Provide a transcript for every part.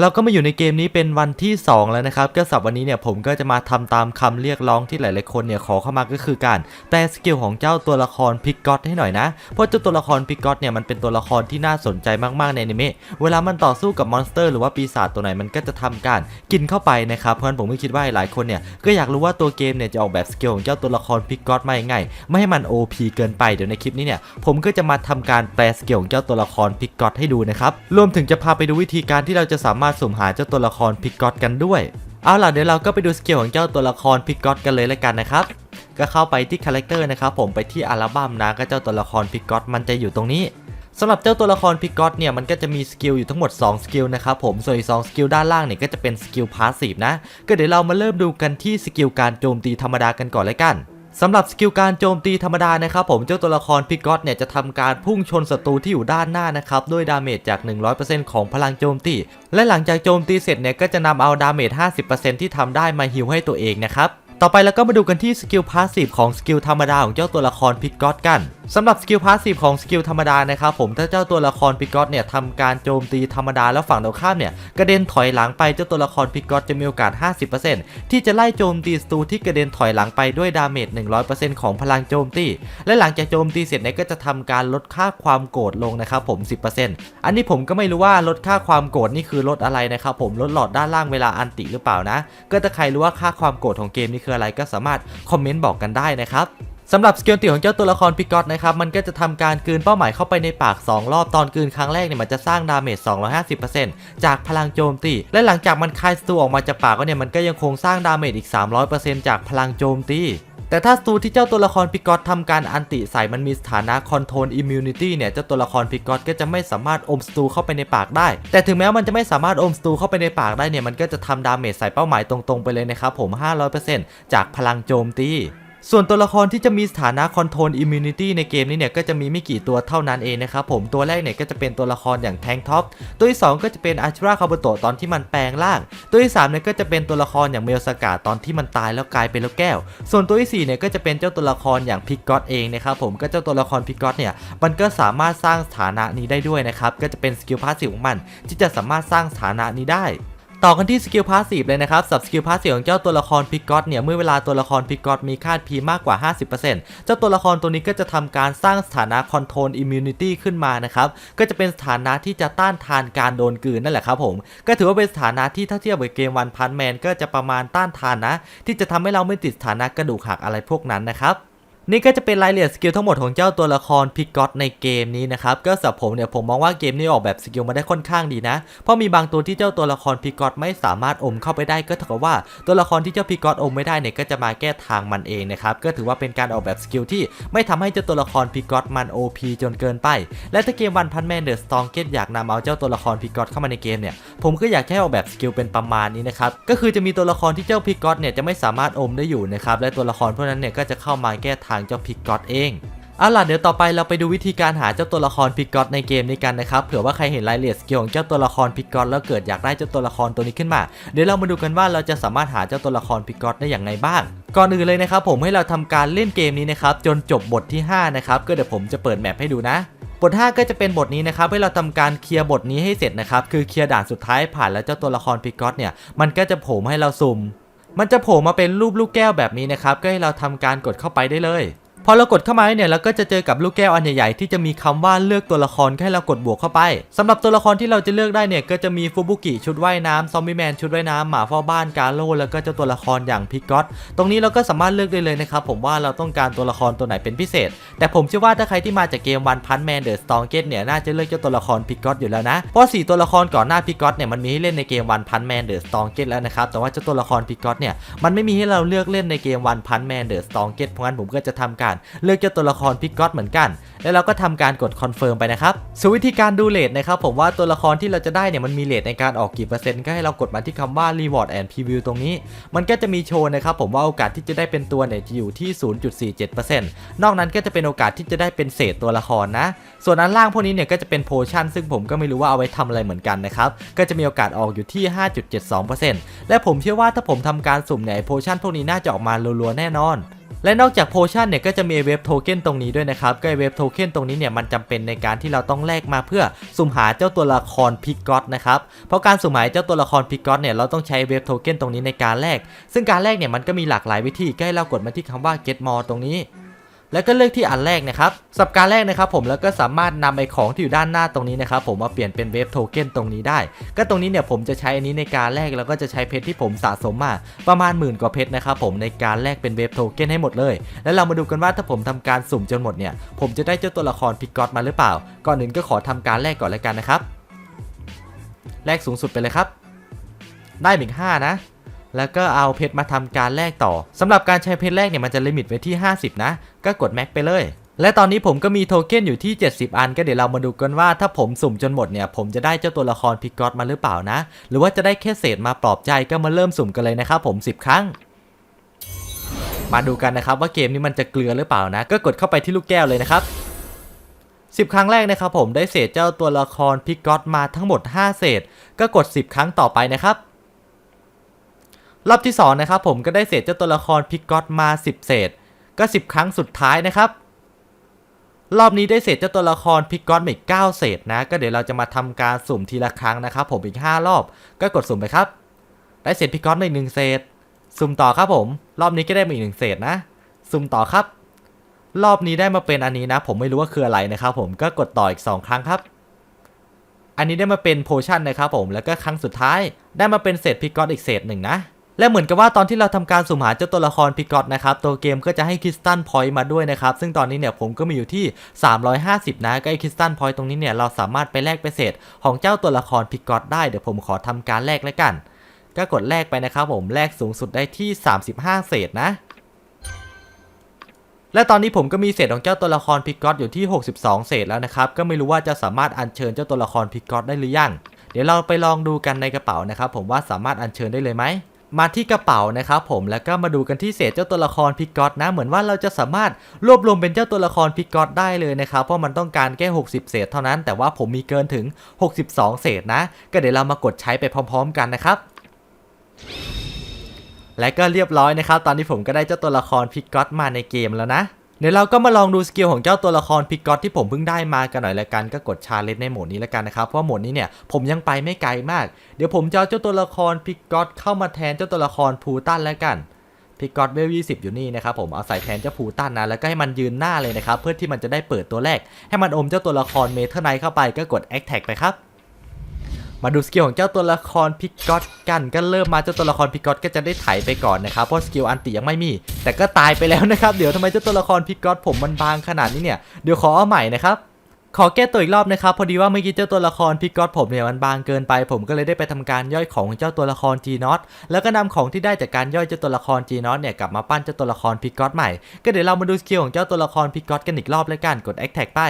เราก็มาอยู่ในเกมนี้เป็นวันที่ 2 แล้วนะครับก็สับวันนี้เนี่ยผมก็จะมาทำตามคำเรียกร้องที่หลายๆคนเนี่ยขอเข้ามาก็คือการแปลสกิลของเจ้าตัวละครพิกก็อตให้หน่อยนะ เพราะเจ้าตัวละครพิกก็อตเนี่ยมันเป็นตัวละครที่น่าสนใจมากๆในอนิเมะเวลามันต่อสู้กับมอนสเตอร์หรือว่าปีศาจตัวไหนมันก็จะทำการกินเข้าไปนะครับเพราะฉะนั้นผมก็คิดว่าหลายคนเนี่ยก็อยากรู้ว่าตัวเกมเนี่ยจะออกแบบสกิลของเจ้าตัวละครพิกก็อตมายังไงไม่ให้มัน OP เกินไปเดี๋ยวในคลิปนี้เนี่ยผมก็จะมาทำการแปลสกิลของเจ้าตัวละครพิกก็อตให้ดูนะครับรวมถึงจะพาไปดูวิธีการที่เราจะสามารถสุ่มหาเจ้าตัวละครพิกก็อตกันด้วย เอาล่ะเดี๋ยวเราก็ไปดูสกิลของเจ้าตัวละครพิกก็อตกันเลยแล้วกันนะครับ ก็เข้าไปที่คาแรคเตอร์นะครับผมไปที่อัลบั้มนะก็เจ้าตัวละครพิกก็อตมันจะอยู่ตรงนี้สำหรับเจ้าตัวละครพิกก็อตเนี่ยมันก็จะมีสกิลอยู่ทั้งหมด 2 สกิลนะครับผมส่วนอีก2สกิลด้านล่างเนี่ยก็จะเป็นสกิลพาสซีฟนะ ก็เดี๋ยวเรามาเริ่มดูกันที่สกิลการโจมตีธรรมดากันก่อนเลยกัน สำหรับสกิลการโจมตีธรรมดานะครับผมเจ้าตัวละครพิกอตเนี่ยจะทำการพุ่งชนศัตรูที่อยู่ด้านหน้านะครับด้วยดาเมจจาก 100%ของพลังโจมตี และหลังจากโจมตีเสร็จเนี่ยก็จะนำเอาดาเมจ 50%ที่ทำได้มาฮิวให้ตัวเองนะครับต่อไปเราก็มาดูกันที่สกิลพาสซีฟของสกิลธรรมดาของเจ้าตัวละครพิกอตกัน สำหรับสกิลพาสซีฟของสกิลธรรมดานะครับผมถ้าเจ้าตัวละครพิกอตเนี่ยทำการโจมตีธรรมดาแล้วฝั่งตรงข้ามเนี่ยกระเด็นถอยหลังไปเจ้าตัวละครพิกอตจะมีโอกาส 50%ที่จะไล่โจมตีศัตรูที่กระเด็นถอยหลังไปด้วยดาเมจ 100%ของพลังโจมตี และหลังจากโจมตีเสร็จเนี่ยก็จะทำการลดค่าความโกรธลงนะครับผม 10%อันนี้ผมก็ไม่รู้ว่าลดค่าความโกรธนี่คือลดอะไรนะครับผมลดหลอดด้านล่างเวลาอันติหรือเปล่านะ ก็ถ้าใครรู้ว่าค่าความโกรธของเกมนี้คืออะไรก็สามารถคอมเมนต์บอกกันได้นะครับ สำหรับสกิลติของเจ้าตัวละครพิกอตนะครับ มันก็จะทำการกืนเป้าหมายเข้าไปในปาก 2 รอบตอนกืนครั้งแรกเนี่ยมันจะสร้างดาเมจ 250%จากพลังโจมตี และหลังจากมันคายสตูออกมาจากปากก็เนี่ยมันก็ยังคงสร้างดาเมจอีก 300%จากพลังโจมตีแต่ถ้าสตูที่เจ้าตัวละครพิกอตทำการอันติใส่มันมีสถานะคอนโทรลอิมมูนิตี้เนี่ยเจ้าตัวละครพิกอตก็จะไม่สามารถอมสตูเข้าไปในปากได้ แต่ถึงแม้มันจะไม่สามารถอมสตูเข้าไปในปากได้เนี่ยมันก็จะทำดาเมจใส่เป้าหมายตรงๆไปเลยนะครับผม 500%จากพลังโจมตี ส่วนตัวละครที่จะมีสถานะคอนโทรลอิมมูนิตี้ในเกมนี้เนี่ยก็จะมีไม่กี่ตัวเท่านั้นเองนะครับผมตัวแรกเนี่ยก็จะเป็นตัวละครอย่างแทงท็อปตัวที่ 2 ก็จะเป็นอาชิระคาบุโตะตอนที่มันแปลงร่าง ตัวที่3เนี่ยก็จะเป็นตัวละครอย่างเมลสกาตอนที่มันตายแล้วกลายเป็นลูกแก้ว ส่วนตัวที่4เนี่ยก็จะเป็นเจ้าตัวละครอย่างพิกก็อตเองนะครับผมก็เจ้าตัวละครพิกก็อตเนี่ยมันก็สามารถสร้างสถานะนี้ได้ด้วยนะครับก็จะเป็นสกิลพาสซีฟของมันที่จะสามารถสร้างสถานะนี้ได้ ต่อกันที่สกิลพาสซีฟเลยนะครับสับสกิลพาสซีฟของเจ้าตัวละครพิกก็อตเนี่ยเมื่อเวลาตัวละครพิกก็อตมีค่าพีมากกว่า 50%เจ้าตัวละครตัวนี้ก็จะทำการสร้างสถานะคอนโทรลอิมมูนิตี้ขึ้นมานะครับก็จะเป็นสถานะที่จะต้านทานการโดนกืนนั่นแหละครับผม ก็ถือว่าเป็นสถานะที่ถ้าเทียบกับเกมวันพันแมนก็จะประมาณต้านทานนะ ที่จะทำให้เราไม่ติดสถานะกระดูกหักอะไรพวกนั้นนะครับ นี่ก็จะเป็นรายละเอียดสกิลทั้งหมดของเจ้าตัวละครพิกอตในเกมนี้นะครับก็สำหรับผมเนี่ยผมมองว่าเกมนี้ออกแบบสกิลมาได้ค่อนข้างดีนะ เพราะมีบางตัวที่เจ้าตัวละครพิกอตไม่สามารถอมเข้าไปได้ก็เท่ากับว่าตัวละครที่เจ้าพิกอตอมไม่ได้เนี่ยก็จะมาแก้ทางมันเองนะครับก็ถือว่าเป็นการออกแบบสกิลที่ไม่ทำให้เจ้าตัวละครพิกอตมัน OP จนเกินไป และถ้าเกมวันพันแมนเดอะสตองเกตอยากนำเอาเจ้าตัวละครพิกอตเข้ามาในเกมเนี่ยผมก็อยากให้ออกแบบสกิลเป็นประมาณนี้นะครับก็คือจะมีตัวละครที่เจ้าพิกอตเนี่ยจะไม่สามารถอมได้อยู่นะครับและตัวละครพวกนั้นเนี่ยก็จะเข้ามาแก้ทางเจ้าพิกก็อตเองเอาล่ะเดี๋ยวต่อไปเราไปดูวิธีการหาเจ้าตัวละครพิกก็อตในเกมนี้กันนะครับเผื่อว่าใครเห็นรายละเอียดสกิลของเจ้าตัวละครพิกก็อตแล้วเกิดอยากได้เจ้าตัวละครตัวนี้ขึ้นมา เดี๋ยวเรามาดูกันว่าเราจะสามารถหาเจ้าตัวละครพิกก็อตได้อย่างไรบ้างก่อนอื่นเลยนะครับผมให้เราทำการเล่นเกมนี้นะครับจนจบบทที่5นะครับก็เดี๋ยวผมจะเปิดแมปให้ดูนะบท 5 ก็จะเป็นบทนี้นะครับให้เราทำการเคลียร์บทนี้ให้เสร็จนะครับคือเคลียร์ด่านสุดท้ายผ่านแล้วเจ้าตัวละครพิกกอตเนี่ยมันก็จะโผล่ให้เราสุ่ม มันจะโผล่มาเป็นรูปลูกแก้วแบบนี้นะครับ ก็ให้เราทำการกดเข้าไปได้เลย พอเรากดเข้ามาเนี่ยเราก็จะเจอกับลูกแก้วอันใหญ่ๆที่จะมีคำว่าเลือกตัวละครให้เรากดบวกเข้าไปสำหรับตัวละครที่เราจะเลือกได้เนี่ยก็จะมีฟูบุกิชุดว่ายน้ำซอมบี้แมนชุดว่ายน้ำหมาเฝ้าบ้านกาโลแล้วก็เจ้าตัวละครอย่างพิกก็อตตรงนี้เราก็สามารถเลือกได้เลยนะครับผมว่าเราต้องการตัวละครตัวไหนเป็นพิเศษ แต่ผมเชื่อว่าถ้าใครที่มาจากเกมวันพันแมนเดอะสตองเกตเนี่ยน่าจะเลือกเจ้าตัวละครพิกก็อตอยู่แล้วนะเพราะสี่ตัวละครก่อนหน้าพิกก็อตเนี่ยมันมีให้เล่นในเกมวันพันแมนเดอะสตองเกตแล้วนะครับแต่ว่าเจ้าตัวละครพิกก็อตเนี่ยมันไม่มีให้เราเลือกเล่นในเกมวันพันแมนเดอะสตองเกตเพราะงั้นผมก็จะทำการเลือกเจ้าตัวละครพิกก็อตเหมือนกัน แล้วเราก็ทำการกดคอนเฟิร์มไปนะครับส่วนวิธีการดูเลทนะครับผมว่าตัวละครที่เราจะได้เนี่ยมันมีเลทในการออกกี่เปอร์เซ็นต์ก็ให้เรากดมาที่คำว่า reward and preview ตรงนี้ มันก็จะมีโชว์นะครับผมว่าโอกาสที่จะได้เป็นตัวเนี่ยจะอยู่ที่ 0.47%นอกนั้นก็จะเป็นโอกาสที่จะได้เป็นเศษตัวละครนะ ส่วนอันล่างพวกนี้เนี่ยก็จะเป็นโพชั่นซึ่งผมก็ไม่รู้ว่าเอาไว้ทำอะไรเหมือนกันนะครับก็จะมีโอกาสออกอยู่ที่ 5.72%และผมเชื่อว่าถ้าผมทำการสุ่มเนี่ยโพชั่นพวกนี้น่าจะออกมารัวๆแน่นอน และนอกจากโพชั่นเนี่ยก็จะมีเว็บโทเค็นตรงนี้ด้วยนะครับก็เว็บโทเค็นตรงนี้เนี่ยมันจำเป็นในการที่เราต้องแลกมาเพื่อสุ่มหาเจ้าตัวละครพิกก็อตนะครับเพราะการสุ่มหาเจ้าตัวละครพิกก็อตเนี่ยเราต้องใช้เว็บโทเค็นตรงนี้ในการแลกซึ่งการแลกเนี่ยมันก็มีหลากหลายวิธีก็ให้เรากดมาที่คำว่า get more ตรงนี้ แล้วก็เลือกที่อันแรกนะครับสับการแรกนะครับผมแล้วก็สามารถนำไอของที่อยู่ด้านหน้าตรงนี้นะครับผมมาเปลี่ยนเป็นเวฟโทเค็นตรงนี้ได้ ก็ตรงนี้เนี่ยผมจะใช้อันนี้ในการแลกแล้วก็จะใช้เพชรที่ผมสะสมมาประมาณหมื่นกว่าเพชรนะครับผมในการแลกเป็นเวฟโทเค็นให้หมดเลย แล้วเรามาดูกันว่าถ้าผมทำการสุ่มจนหมดเนี่ยผมจะได้เจ้าตัวละครพิกอตมาหรือเปล่า ก่อนอื่นก็ขอทำการแลกก่อนแล้วกันนะครับแลกสูงสุดไปเลยครับ ได้อีกห้านะแล้วก็เอาเพชรมาทำการแลกต่อสำหรับการใช้เพชรแรกเนี่ยมันจะลิมิตไว้ที่ 50 นะ ก็กดแม็กไปเลย และตอนนี้ผมก็มีโทเค็นอยู่ที่ 70 อัน ก็เดี๋ยวเรามาดูกันว่าถ้าผมสุ่มจนหมดเนี่ย ผมจะได้เจ้าตัวละครพิกอตมาหรือเปล่านะ หรือว่าจะได้แค่เศษมาปลอบใจก็มาเริ่มสุ่มกันเลยนะครับผม 10 ครั้งมาดูกันนะครับว่าเกมนี้มันจะเกลือหรือเปล่านะ ก็กดเข้าไปที่ลูกแก้วเลยนะครับ 10 ครั้งแรกนะครับผมได้เศษเจ้าตัวละครพิกอตมาทั้งหมด 5 เศษ ก็กด 10 ครั้งต่อไปนะครับ รอบที่2นะครับผมก็ได้เศษเจ้าตัวละครพิกอตมา 10 เศษ ก็ 10 ครั้งสุดท้ายนะครับ รอบนี้ได้เศษเจ้าตัวละครพิกกอตมาอีก9เศษนะ ก็เดี๋ยวเราจะมาทำการสุ่มทีละครั้งนะครับ ผมอีก 5 รอบก็กดสุ่มไปครับ ได้เศษพิกกอตมาอีกหนึ่งเศษ สุ่มต่อครับผม รอบนี้ก็ได้มาอีกหนึ่งเศษนะ สุ่มต่อครับ รอบนี้ได้มาเป็นอันนี้นะ ผมไม่รู้ว่าคืออะไรนะครับผมก็กดต่ออีก 2 ครั้งครับอันนี้ได้มาเป็นโพชั่นนะครับผมแล้วก็ครั้งสุดท้ายได้มาเป็นเศษพิกกอตอีกเศษหนึ่งนะ และเหมือนกับว่าตอนที่เราทำการสุ่มหาเจ้าตัวละครพิกอตนะครับตัวเกมก็จะให้คริสตัลพอยต์มาด้วยนะครับซึ่งตอนนี้เนี่ยผมก็มีอยู่ที่ 350 นะก็ไอคริสตัลพอยต์ตรงนี้เนี่ยเราสามารถไปแลกเป็นเศษของเจ้าตัวละครพิกอตได้เดี๋ยวผมขอทำการแลกแล้วกัน ก็กดแลกไปนะครับผมแลกสูงสุดได้ที่ 35 เศษนะและตอนนี้ผมก็มีเศษของเจ้าตัวละครพิกอตอยู่ที่ 62 เศษแล้วนะครับ ก็ไม่รู้ว่าจะสามารถอัญเชิญเจ้าตัวละครพิกอตได้หรือยัง เดี๋ยวเราไปลองดูกันในกระเป๋านะครับ ผมว่าสามารถอัญเชิญได้เลยไหม มาที่กระเป๋านะครับผมแล้วก็มาดูกันที่เศษเจ้าตัวละครพิกอตนะ เหมือนว่าเราจะสามารถรวบรวมเป็นเจ้าตัวละครพิกอตได้เลยนะครับ เพราะมันต้องการแค่ 60 เศษเท่านั้น แต่ว่าผมมีเกินถึง 62 เศษนะ ก็เดี๋ยวเรามากดใช้ไปพร้อม ๆ กันนะครับและก็เรียบร้อยนะครับ ตอนนี้ผมก็ได้เจ้าตัวละครพิกอตมาในเกมแล้วนะ เดี๋ยวเราก็มาลองดูสกิลของเจ้าตัวละครพิกอตที่ผมเพิ่งได้มากันหน่อยละกันก็กดชาเลนจ์ในโหมดนี้ละกันนะครับเพราะโหมดนี้เนี่ยผมยังไปไม่ไกลมาก เดี๋ยวผมจะเอาเจ้าตัวละครพิกอตเข้ามาแทนเจ้าตัวละครพูตันล้วกันพิกอตเวล20อยู่นี่นะครับผมเอาใส่แทนเจ้าพูตันนะแล้วก็ให้มันยืนหน้าเลยนะครับเพื่อที่มันจะได้เปิดตัวแรก ให้มันอมเจ้าตัวละครเมเทอร์ไนเข้าไปก็กดแอคแท็กไปครับ มาดูสกิลของเจ้าตัวละครพิกอตกันก็เริ่มมาเจ้าตัวละครพิกอตก็จะได้ไถไปก่อนนะครับเพราะสกิลอันติยังไม่มี แต่ก็ตายไปแล้วนะครับเดี๋ยวทำไมเจ้าตัวละครพิกอตผมมันบางขนาดนี้เนี่ยเดี๋ยวขอเอาใหม่นะครับขอแก้ตัวอีกรอบนะครับ พอดีว่าเมื่อกี้เจ้าตัวละครพิกอตผมเนี่ยมันบางเกินไป ผมก็เลยได้ไปทำการย่อยของของเจ้าตัวละคร G n o t แล้วก็นำของที่ได้จากการย่อยเจ้าตัวละคร G n o t เนี่ยกลับมาปั้นเจ้าตัวละครพิกอตใหม่ ก็เดี๋ยวเรามาดูสกิลของเจ้าตัวละครพิกอตกันอีกรอบแล้วกันกด Act Tag ไป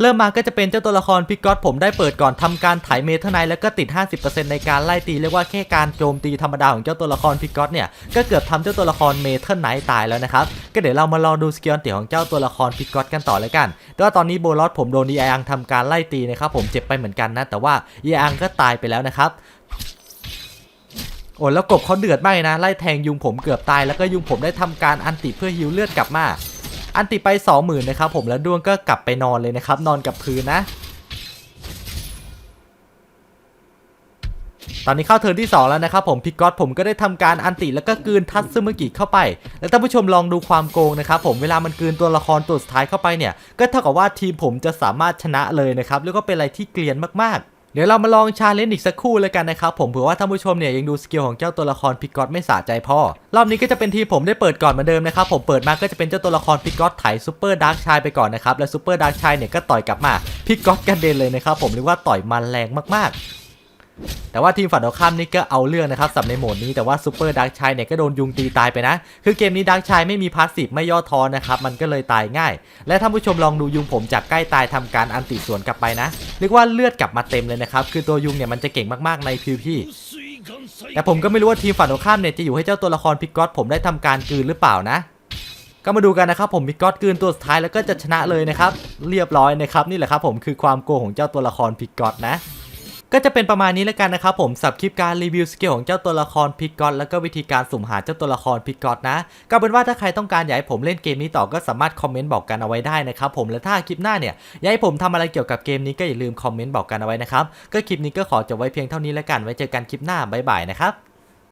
เริ่มมาก็จะเป็นเจ้าตัวละครพิกอตผมได้เปิดก่อนทำการไถเมทัลไนแล้วก็ติด 50%ในการไล่ตีเรียกว่าแค่การโจมตีธรรมดาของเจ้าตัวละครพิกอตเนี่ยก็เกือบทำเจ้าตัวละครเมทัลไนตายแล้วนะครับก็เดี๋ยวเรามารองดูสกิลติของเจ้าตัวละครพิกอตกันต่อเลยกันแต่ว่าตอนนี้โบลอสผมโดนดีไอังทำการไล่ตีนะครับผมเจ็บไปเหมือนกันนะแต่ว่าดีไอังก็ตายไปแล้วนะครับโอ้แล้วกบเขาเดือดมากนะไล่แทงยุงผมเกือบตายแล้วก็ยุงผมได้ทำการอันติเพื่อฮิวเลือดกลับมา อันติไป 20,000นะครับผมแล้วด้วงก็กลับไปนอนเลยนะครับ นอนกับพื้นนะ ตอนนี้เข้าเทิร์นที่ 2 แล้วนะครับผมพิกอตผมก็ได้ทำการอันติแล้วก็กืนทัตซึมกิเข้าไป แล้วท่านผู้ชมลองดูความโกงนะครับผมเวลามันกืนตัวละครตัวสุดท้ายเข้าไปเนี่ย ก็เท่ากับว่าทีมผมจะสามารถชนะเลยนะครับแล้วก็เป็นอะไรที่เกลียนมากๆ เดี๋ยวเรามาลองชาเลนจ์อีกสักคู่เลยกันนะครับผมเผื่อว่าท่านผู้ชมเนี่ยยังดูสกิลของเจ้าตัวละครพิกอตไม่สะใจพอรอบนี้ก็จะเป็นที่ผมได้เปิดก่อนเหมือนเดิมนะครับผมเปิดมาก็จะเป็นเจ้าตัวละครพิกอตไถซูเปอร์ดาร์กชายไปก่อนนะครับและซูเปอร์ดาร์กชายเนี่ยก็ต่อยกลับมาพิกอตกันเด็นเลยนะครับผมเรียกว่าต่อยมันแรงมากๆ แต่ว่าทีมฝั่งตรงข้ามนี่ก็เอาเรื่องนะครับสำหรับในโหมดนี้แต่ว่าซูเปอร์ดาร์กชายเนี่ยก็โดนยุงตีตายไปนะ คือเกมนี้ดาร์กชายไม่มีพาสซีฟไม่ย่อท้อนะครับมันก็เลยตายง่าย และท่านผู้ชมลองดูยุงผมจากใกล้ตายทำการอันติสวนกลับไปนะเรียกว่าเลือดกลับมาเต็มเลยนะครับคือตัวยุงเนี่ยมันจะเก่งมากๆใน PVP แต่ผมก็ไม่รู้ว่าทีมฝั่งตรงข้ามเนี่ยจะอยู่ให้เจ้าตัวละครพิกอตผมได้ทำการกืนหรือเปล่านะก็มาดูกันนะครับผมพิกอตกืนตัวสุดท้ายแล้วก็จะชนะเลยนะครับ เรียบร้อยนะครับ นี่แหละครับผมคือความโกงของเจ้าตัวละครพิกอตนะ ก็จะเป็นประมาณนี้แล้วกันนะครับผมสับคลิปการรีวิวสกิลของเจ้าตัวละครพิกกอตแล้วก็วิธีการสุ่มหาเจ้าตัวละครพิกกอตนะก็เป็นว่าถ้าใครต้องการอยากให้ผมเล่นเกมนี้ต่อก็สามารถคอมเมนต์บอกกันเอาไว้ได้นะครับผมและถ้าคลิปหน้าเนี่ยอยากให้ผมทำอะไรเกี่ยวกับเกมนี้ก็อย่าลืมคอมเมนต์บอกกันเอาไว้นะครับก็คลิปนี้ก็ขอจบไว้เพียงเท่านี้แล้วกันไว้เจอกันคลิปหน้าบ๊ายบายนะครับ